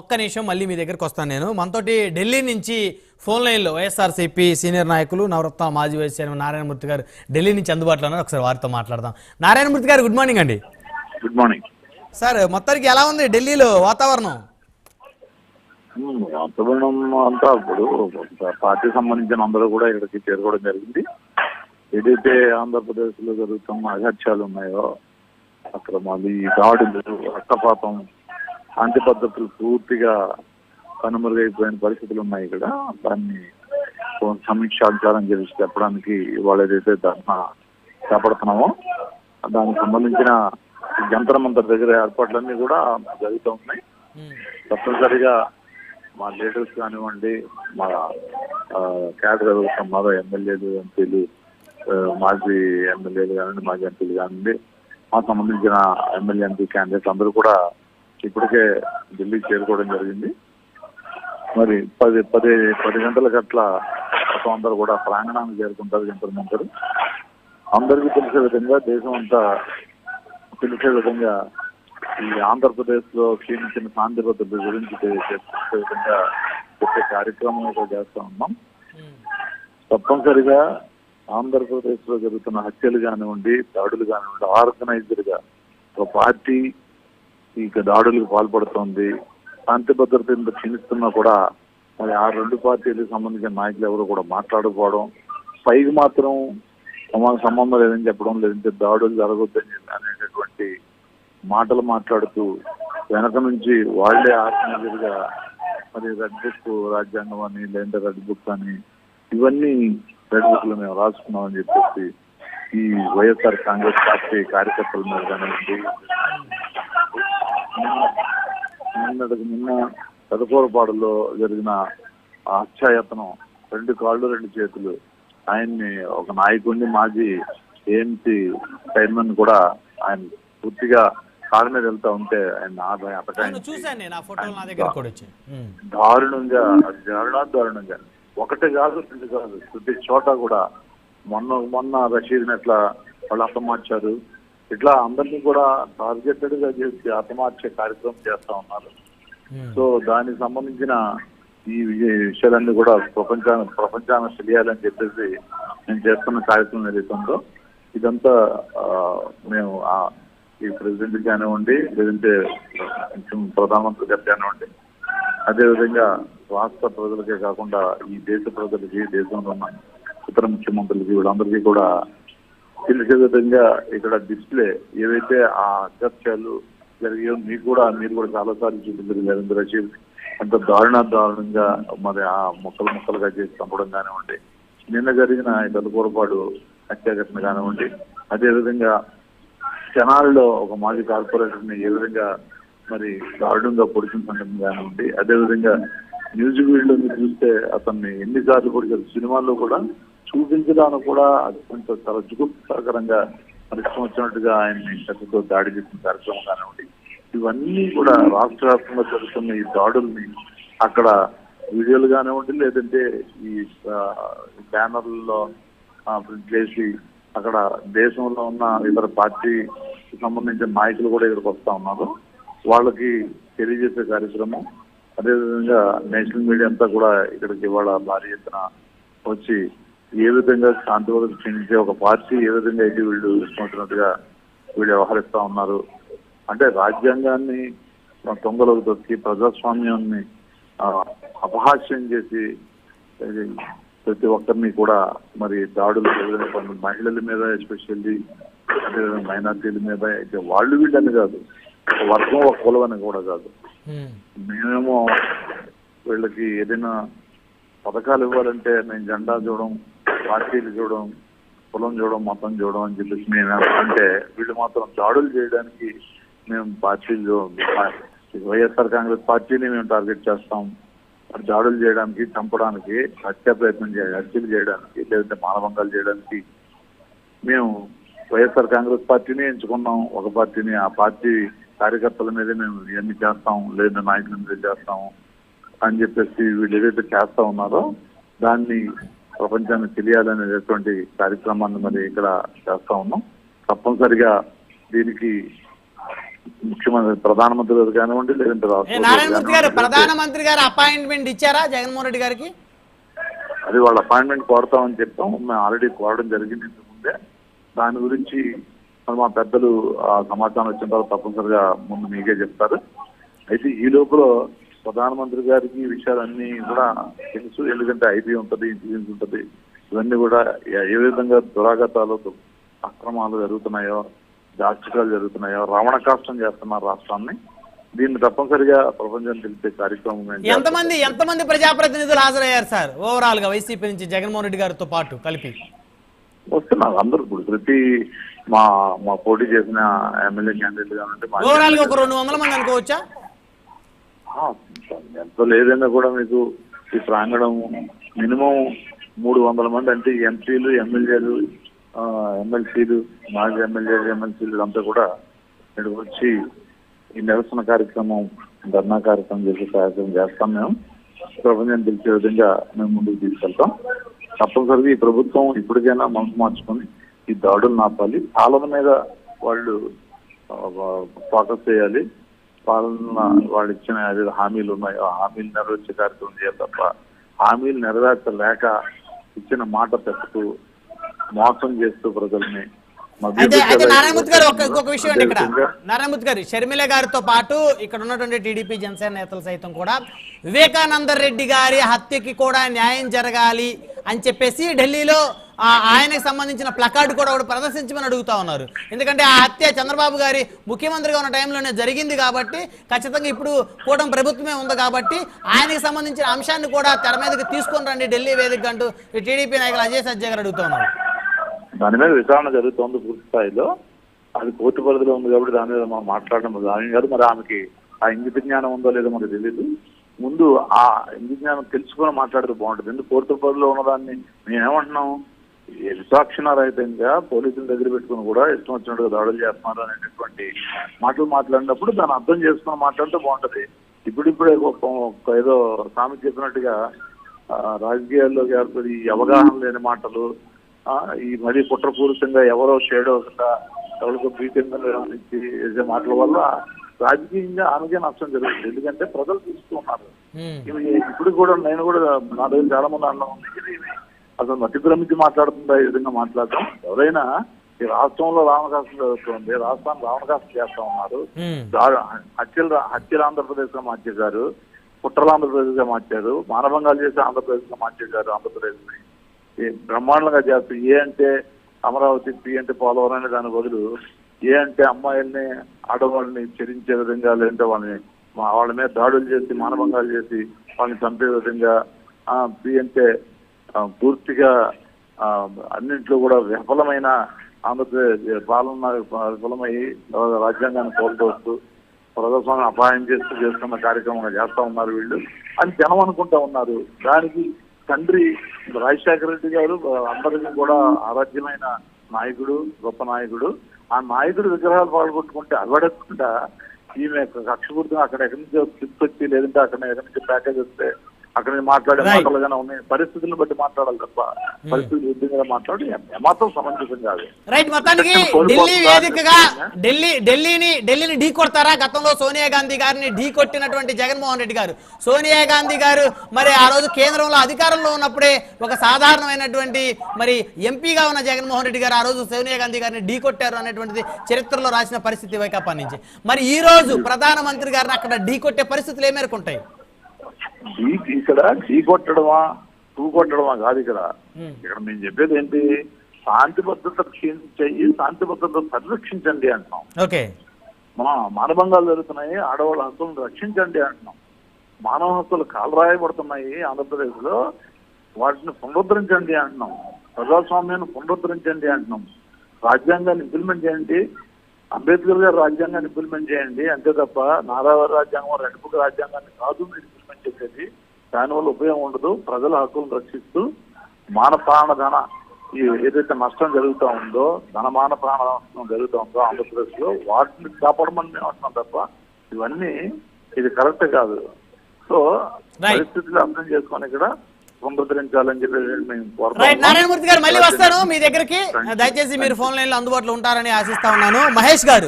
ఒక్క నిమిషం మళ్ళీ మీ దగ్గరకు వస్తాను నేను. మనతోటి ఢిల్లీ నుంచి ఫోన్ లైన్లో వైఎస్ఆర్సీపీ సీనియర్ నాయకులు నవరత్న మాజీ వైస్ చైర్మన్ నారాయణమూర్తి గారు ఢిల్లీ నుంచి అందుబాటులో ఉన్నారు. ఒకసారి వారితో మాట్లాడదాం. నారాయణమూర్తి గారు గుడ్ మార్నింగ్ అండి. గుడ్ మార్నింగ్ సార్ మొత్తానికి ఎలా ఉంది ఢిల్లీలో వాతావరణం? వాతావరణం అంతా ఇప్పుడు పార్టీ సంబంధించిన అందరూ కూడా ఇక్కడికి చేరుకోవడం జరిగింది. ఏదైతే ఆంధ్రప్రదేశ్లో జరుగుతున్న అఘాత్యాలు ఉన్నాయో అక్కడ మళ్ళీ దాడులు రక్తపాతం శాంతి పద్ధతులు పూర్తిగా కనుమరుగైపోయిన పరిస్థితులు ఉన్నాయి ఇక్కడ. దాన్ని సమీక్షాంశాలను చేసి చెప్పడానికి ఇవాళ ఏదైతే ధర్నా చేపడుతున్నామో దానికి సంబంధించిన జంతర మంతర దగ్గర ఏర్పాట్లన్నీ కూడా జరుగుతూ ఉన్నాయి. తప్పనిసరిగా మా లీడర్స్ కానివ్వండి మా క్యాడర్ ఎవరుతున్నారో ఎమ్మెల్యేలు ఎంపీలు మాజీ ఎమ్మెల్యేలు కానివ్వండి మాజీ ఎంపీలు కానివ్వండి మాకు సంబంధించిన ఎమ్మెల్యే ఎంపీ క్యాండిడేట్స్ అందరూ కూడా ఇప్పటికే ఢిల్లీకి చేరుకోవడం జరిగింది. మరి పది పది పది గంటల గట్ల మొత్తం అందరూ కూడా ప్రాంగణానికి చేరుకుంటారు జంతర్ అందరికీ తెలిసే విధంగా దేశం అంతా తెలిసే విధంగా ఈ ఆంధ్రప్రదేశ్లో క్షీణించిన శాంతి భద్రత గురించి తెలియజేసే విధంగా చెప్పే కార్యక్రమం కూడా చేస్తా ఉన్నాం. తప్పనిసరిగా ఆంధ్రప్రదేశ్లో జరుగుతున్న హత్యలు కానివ్వండి దాడులు కానివ్వండి ఆర్గనైజ్డ్గా ఒక పార్టీ ఇక దాడులకు పాల్పడుతోంది. శాంతి భద్రత ఇంత క్షీణిస్తున్నా కూడా మరి ఆ రెండు పార్టీలకు సంబంధించిన నాయకులు ఎవరు కూడా మాట్లాడుకోవడం పైకి మాత్రం సమాజ సంబంధం లేదని చెప్పడం లేదంటే దాడులు జరగొద్దని అనేటటువంటి మాటలు మాట్లాడుతూ వెనక నుంచి వాళ్ళే ఆత్మీయులుగా మరి రెడ్ బుక్ రాజ్యాంగం అని లేదంటే రెడ్ బుక్ అని ఇవన్నీ రెడ్ బుక్లో మేము రాసుకున్నామని చెప్పేసి ఈ వైఎస్ఆర్ కాంగ్రెస్ పార్టీ కార్యకర్తల మీద కానివ్వండి నిన్నటికి నిన్న పెదకూరపాడులో జరిగిన హత్యాయత్నం రెండు కాళ్ళు రెండు చేతులు. ఆయన్ని ఒక నాయకుడిని మాజీ ఏఎంసీ చైర్మన్ కూడా ఆయన పూర్తిగా కాళ్ళ మీద వెళ్తా ఉంటే ఆయన. దారుణంగా దారుణా దారుణంగా. ఒకటి కాదు రెండు కాదు. ప్రతి చోట కూడా మొన్న మొన్న రషీద్ ఎట్లా వాళ్ళు హతమార్చారు ఇట్లా అందరినీ కూడా టార్గెటెడ్గా చేసి హతమార్చే కార్యక్రమం చేస్తా ఉన్నారు ఉమ్. సో దానికి సంబంధించిన ఈ విషయాలన్నీ కూడా ప్రపంచానికి ప్రపంచానికి తెలియాలని చెప్పేసి నేను చేస్తున్న కార్యక్రమం ఏదైతుందో ఇదంతా మేము ఆ, ఈ ప్రెసిడెంట్ కానివ్వండి లేదంటే కొంచెం ప్రధానమంత్రి గారు కానివ్వండి అదేవిధంగా రాష్ట్ర ప్రజలకే కాకుండా ఈ దేశ ప్రజలకి దేశంలో ఉన్న ఇతర ముఖ్యమంత్రులకి వీళ్ళందరికీ కూడా తెలిసే విధంగా ఇక్కడ డిస్ప్లే ఏవైతే ఆ అత్యాచారాలు జరిగాయో మీకు కూడా మీరు కూడా చాలా సార్లు చూపించారు నరేంద్ర రషీద్ అంత దారుణ దారుణంగా మరి ఆ ముక్కలు ముక్కలుగా చేసి చంపడం కానివ్వండి నిన్న జరిగిన పొరపాటు హత్యాఘటన కానివ్వండి అదేవిధంగా జనాల్లో ఒక మాజీ కార్పొరేటర్ని ఏ విధంగా మరి దారుణంగా పొడిచిన సంఘటన కానివ్వండి అదేవిధంగా మ్యూజిక్ వీడియో మీరు చూస్తే అతన్ని ఎన్నిసార్లు పొడిచారు సినిమాల్లో కూడా చూపించడానికి కూడా కొంచెం చాలా జుగుప్సాకరంగా పరిశ్రమ వచ్చినట్టుగా ఆయన్ని కత్తితో దాడి చేసిన కార్యక్రమం కానివ్వండి ఇవన్నీ కూడా రాష్ట్ర వ్యాప్తంగా జరుగుతున్న ఈ దాడుల్ని అక్కడ వీడియోలు కానివ్వండి లేదంటే ఈ బ్యానర్లలో ప్రింట్ చేసి అక్కడ దేశంలో ఉన్న ఇతర పార్టీ సంబంధించిన నాయకులు కూడా ఇక్కడికి వస్తా ఉన్నారు. వాళ్ళకి తెలియజేసే కార్యక్రమం. అదేవిధంగా నేషనల్ మీడియా అంతా కూడా ఇక్కడికి ఇవాళ భారీ ఎత్తున వచ్చి ఏ విధంగా శాంతివదకు క్షీణించే ఒక పార్టీ ఏ విధంగా అయితే వీళ్ళు ఇష్టమవుతున్నట్టుగా వీళ్ళు వ్యవహరిస్తా ఉన్నారు అంటే రాజ్యాంగాన్ని తొంగలోకి తొక్కి ప్రజాస్వామ్యాన్ని అపహాస్యం చేసి ప్రతి ఒక్కరిని కూడా మరి దాడులు మహిళల మీద ఎస్పెషల్లీ అదేవిధంగా మైనార్టీల మీద అయితే వాళ్ళు వీళ్ళని కాదు ఒక వర్గం ఒక కులం అని కూడా కాదు. మేమేమో వీళ్ళకి ఏదైనా పథకాలు ఇవ్వాలంటే నేను జెండా చూడడం పార్టీలు చూడడం కులం చూడడం మతం చూడడం అని చెప్పేసి మేము అంటే వీళ్ళు మాత్రం దాడులు చేయడానికి మేము పార్టీలు వైఎస్ఆర్ కాంగ్రెస్ పార్టీని మేము టార్గెట్ చేస్తాం. దాడులు చేయడానికి చంపడానికి హత్య ప్రయత్నం చేయడానికి హత్యలు చేయడానికి లేదంటే మానభంగాలు చేయడానికి మేము వైఎస్ఆర్ కాంగ్రెస్ పార్టీని ఎంచుకున్నాం. ఒక పార్టీని ఆ పార్టీ కార్యకర్తల మీదే మేము ఇవన్నీ చేస్తాం. లేదంటే నాయకుల మీద చేస్తాం అని చెప్పేసి వీళ్ళు ఏదైతే చేస్తా ఉన్నారో దాన్ని ప్రపంచానికి తెలియాలనేటటువంటి కార్యక్రమాన్ని మరి ఇక్కడ చేస్తా ఉన్నాం. తప్పనిసరిగా దీనికి ముఖ్యమంత్రి ప్రధానమంత్రి గారు కానివ్వండి లేదంటే నారాయణమూర్తి గారు ప్రధానమంత్రి గారు అపాయింట్మెంట్ ఇచ్చారా జగన్మోహన్ రెడ్డి గారికి? అది వాళ్ళ అపాయింట్మెంట్ కోరుతామని చెప్పాం. మేము ఆల్రెడీ కోరడం జరిగింది ముందే దాని గురించి మరి మా పెద్దలు ఆ సమాచారం వచ్చిన తర్వాత తప్పనిసరిగా ముందు మీకే చెప్తారు. అయితే ఈ లోపల ప్రధానమంత్రి గారికి ఈ విషయాలన్నీ కూడా తెలుసు. ఎందుకంటే ఐటీ ఉంటుంది ఇంటెలిజెన్స్ ఉంటుంది. ఇవన్నీ కూడా ఏ- విధంగా దురాగతాలు అక్రమాలు జరుగుతున్నాయో దాష్టికాలు జరుగుతున్నాయో రావణ కాష్టం చేస్తున్నారు రాష్ట్రాన్ని దీన్ని తప్పనిసరిగా ప్రపంచం తెలిపే కార్యక్రమం. ఎంతమంది ఎంతమంది ప్రజాప్రతినిధులు హాజరయ్యారు సార్? ఓవరాల్గా వైసీపీ నుంచి జగన్మోహన్ రెడ్డి గారితో పాటు కలిపి. వస్తున్నారు అందరూ. ఇప్పుడు ప్రతి మా మా పోటీ చేసిన ఎమ్మెల్యే క్యాండిడేట్ మా ఓవరాల్గా ఒక రెండు వందల మంది అనుకోవచ్చా? ఎంత లేదన్నా కూడా మీకు ఈ ప్రాంగణం మినిమం మూడు వందల మంది అంటే ఎంపీలు ఎమ్మెల్యేలు ఎమ్మెల్సీలు మాజీ ఎమ్మెల్యేలు ఎమ్మెల్సీలు అంతా కూడా ఇక్కడ వచ్చి ఈ నిరసన కార్యక్రమం ధర్నా కార్యక్రమం చేసే కార్యక్రమం చేస్తాం మేము. ప్రపంచం తెలిసే విధంగా మేము ముందుకు తీసుకెళ్తాం. తప్పనిసరిగా ఈ ప్రభుత్వం ఇప్పటికైనా మనసు మార్చుకొని ఈ దాడులు నాపాలి. పాలన మీద వాళ్ళు ఫోకస్ చేయాలి. పాలన వాళ్ళు ఇచ్చిన ఏదైతే హామీలు ఉన్నాయో హామీలు నెరవేర్చే కార్యక్రమం చేయాలి తప్ప హామీలు నెరవేర్చలేక ఇచ్చిన మాట తప్పుతూ మోసం చేస్తూ ప్రజల్ని అయితే అయితే నారాయణమూర్తి గారు ఒక ఇంకొక విషయం అండి ఇక్కడ. అదేవిధంగా నారాయణమూర్తి గారు షర్మిల గారితో పాటు ఇక్కడ ఉన్నటువంటి టీడీపీ జనసేన నేతలు సైతం కూడా వివేకానంద రెడ్డి గారి హత్యకి కూడా న్యాయం జరగాలి అని చెప్పేసి ఢిల్లీలో ఆయనకు సంబంధించిన ప్లకార్డు కూడా ఒకటి ప్రదర్శించమని అడుగుతా ఉన్నారు. ఎందుకంటే ఆ హత్య చంద్రబాబు గారి ముఖ్యమంత్రిగా ఉన్న టైంలోనే జరిగింది కాబట్టి ఖచ్చితంగా ఇప్పుడు కూటమి ప్రభుత్వమే ఉంది కాబట్టి ఆయనకి సంబంధించిన అంశాన్ని కూడా తెర మీదకి తీసుకొని రండి ఢిల్లీ వేదిక అంటూ టీడీపీ నాయకులు అజయ్ సజ్జయ్ గారు అడుగుతా ఉన్నారు. దాని మీద విచారణ జరుగుతోంది పూర్తి స్థాయిలో. అది కోర్టు పరిధిలో ఉంది కాబట్టి దాని మీద మనం మాట్లాడడం దాని కాదు మరి ఆమెకి ఆ ఇంగిత జ్ఞానం ఉందో లేదో మనకు తెలియదు ముందు ఆ ఇంగిత జ్ఞానం తెలుసుకొని మాట్లాడితే బాగుంటుంది. ఎందుకు కోర్టు పరిధిలో ఉన్నదాన్ని మేమేమంటున్నాం విసాక్షణారహితంగా పోలీసుల దగ్గర పెట్టుకుని కూడా ఇష్టం వచ్చినట్టుగా దాడులు చేస్తున్నారు అనేటటువంటి మాటలు మాట్లాడినప్పుడు దాన్ని అర్థం చేసుకుని మాట్లాడితే బాగుంటది. ఇప్పుడిప్పుడే ఏదో సామెత చెప్పినట్టుగా ఏర్పడి ఈ అవగాహన లేని మాటలు ఆ, ఈ మరీ కుట్రపూరితంగా ఎవరో షేడో కింద ఎవరికో నుంచి చేసే మాటల వల్ల రాజకీయంగా ఆమెకే నష్టం జరుగుతుంది. ఎందుకంటే ప్రజలు చూస్తున్నారు ఉమ్. ఇవి ఇప్పుడు కూడా నేను కూడా నా దగ్గర చాలా మంది అన్నం ఉంది మతి భ్రమించి మాట్లాడుతుందా ఈ విధంగా మాట్లాడటం ఎవరైనా ఈ రాష్ట్రంలో రామకాశం జరుగుతుంది రాష్ట్రాన్ని రామకాశం చేస్తా ఉన్నారు. హత్యలు హత్యలు ఆంధ్రప్రదేశ్గా మార్చేశారు కుట్రలు ఆంధ్రప్రదేశ్గా మార్చారు మానభంగాలు చేసి ఆంధ్రప్రదేశ్గా మార్చేశారు ఆంధ్రప్రదేశ్ని ఈ బ్రహ్మాండంగా చేస్తారు ఏ అంటే అమరావతి పి అంటే పోలవరం అనే దాని బదులు ఏ అంటే అమ్మాయిల్ని ఆడవాళ్ళని చెరించే విధంగా లేదంటే వాళ్ళని వాళ్ళ మీద దాడులు చేసి మానభంగాలు చేసి వాళ్ళని చంపే విధంగా ఆ, పి అంటే పూర్తిగా ఆ, అన్నింట్లో కూడా విఫలమైన ఆంధ్రప్రదేశ్ పాలన విఫలమై రాజ్యాంగాన్ని కోల్పోతూ ప్రజాస్వామ్యం అపాయం చేస్తూ చేస్తున్న కార్యక్రమం చేస్తా ఉన్నారు వీళ్ళు. అని జనం అనుకుంటా ఉన్నారు. దానికి తండ్రి రాజశేఖర రెడ్డి గారు అందరికీ కూడా ఆరాధ్యమైన నాయకుడు గొప్ప నాయకుడు. ఆ నాయకుడు విగ్రహాలు పాల్గొట్టుకుంటే అలవడకుండా ఈమె కక్షపూర్తిగా అక్కడ ఎక్కడి నుంచి క్లిప్ వచ్చి లేదంటే అక్కడ ఎక్కడి నుంచి ప్యాకేజ్ వస్తే అక్కడ నుంచి మాట్లాడే Right. మాటలుగానే ఉన్నాయి? పరిస్థితులను బట్టి మాట్లాడాలి తప్ప. పరిస్థితులు విధంగా మాట్లాడి ఏమాత్రం సమంజసం కాదు. రైట్ మొత్తానికి ఢిల్లీ వేదికగా అని ఢిల్లీ ఢిల్లీని ఢిల్లీని ఢీ కొడతారా? గతంలో సోనియా గాంధీ గారిని ఢీ కొట్టినటువంటి జగన్మోహన్ రెడ్డి గారు. సోనియా గాంధీ గారు మరి ఆ రోజు కేంద్రంలో అధికారంలో ఉన్నప్పుడే ఒక సాధారణమైనటువంటి మరి ఎంపీగా ఉన్న జగన్మోహన్ రెడ్డి గారు ఆ రోజు సోనియా గాంధీ గారిని ఢీ కొట్టారు అనేటువంటిది చరిత్రలో రాసిన పరిస్థితి వైకాపా నుంచి. మరి ఈ రోజు ప్రధానమంత్రి గారిని అక్కడ ఢీ కొట్టే పరిస్థితులు ఏ మేరకు ఉంటాయి? ఢీ ఇక్కడ ఢీ కొట్టడమా? టూ కొట్టడమా కాదు ఇక్కడ. ఇక్కడ మేము చెప్పేది ఏంటి శాంతి భద్రత క్షీణించాయి శాంతి భద్రత పరిరక్షించండి అంటున్నాం. ఓకే. మన మానభంగాలు జరుగుతున్నాయి ఆడవాళ్ళ హక్కులను రక్షించండి అంటున్నాం. మానవ హక్కులు కాలరాయబడుతున్నాయి ఆంధ్రప్రదేశ్లో వాటిని పునరుద్ధరించండి అంటున్నాం. ప్రజాస్వామ్యాన్ని పునరుద్ధరించండి అంటున్నాం. రాజ్యాంగాన్ని ఇంప్లిమెంట్ చేయండి. అంబేద్కర్ గారు రాజ్యాంగాన్ని ఇంప్లిమెంట్ చేయండి అంతే తప్ప నారావారి రాజ్యాంగం రెండు బుక్ రాజ్యాంగాన్ని కాదు మీరు ఇంప్లిమెంట్ చేసేది. దానివల్ల ఉపయోగం ఉండదు. ప్రజల హక్కులను రక్షిస్తూ మాన ప్రాణ ధన ఈ ఏదైతే నష్టం జరుగుతూ ఉందో ధనమాన ప్రాణ నష్టం జరుగుతూ ఉందో ఆంధ్రప్రదేశ్లో వాటిని కాపాడమని మేము అంటున్నాం తప్ప ఇవన్నీ ఇది కరెక్ట్ కాదు. సో. పరిస్థితులు అర్థం చేసుకొని ఇక్కడ పునరుద్ధరించాలని మేము రైట్. నారాయణమూర్తి గారు మళ్ళీ వస్తాను మీ దగ్గరికి. దయచేసి మీరు ఫోన్ లైన్లో అందుబాటులో ఉంటారని ఆశిస్తా ఉన్నాను. మహేష్ గారు.